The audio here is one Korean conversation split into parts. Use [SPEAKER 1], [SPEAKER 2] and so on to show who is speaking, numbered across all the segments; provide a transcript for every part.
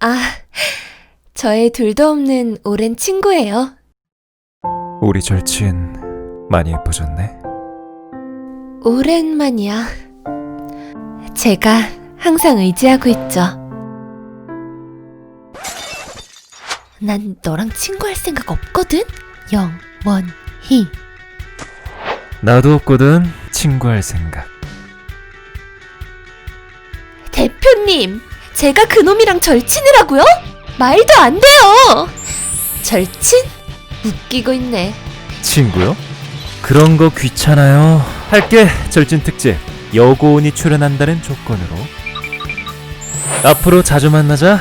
[SPEAKER 1] 아, 저의 둘도 없는 오랜 친구예요.
[SPEAKER 2] 우리 절친 많이 예뻐졌네.
[SPEAKER 1] 오랜만이야. 제가 항상 의지하고 있죠. 난 너랑 친구할 생각 없거든? 영 원 히.
[SPEAKER 2] 나도 없거든 친구할 생각.
[SPEAKER 1] 대표님, 제가 그놈이랑 절친이라고요? 말도 안 돼요! 절친? 웃기고 있네.
[SPEAKER 2] 친구요? 그런 거 귀찮아요. 할게 절친 특집 여고온이 출연한다는 조건으로. 앞으로 자주 만나자.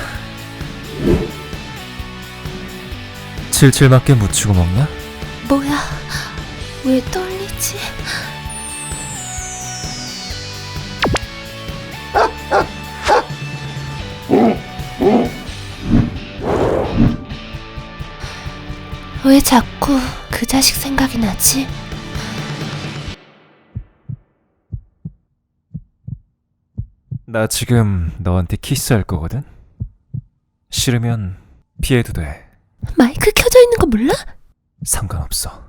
[SPEAKER 2] 칠칠 맞게 묻히고 먹냐?
[SPEAKER 1] 뭐야, 왜 떨리지? 왜 자꾸 그 자식 생각이 나지?
[SPEAKER 2] 나 지금 너한테 키스할 거거든. 싫으면 피해도 돼.
[SPEAKER 1] 마이크 켜져 있는 거 몰라?
[SPEAKER 2] 상관없어.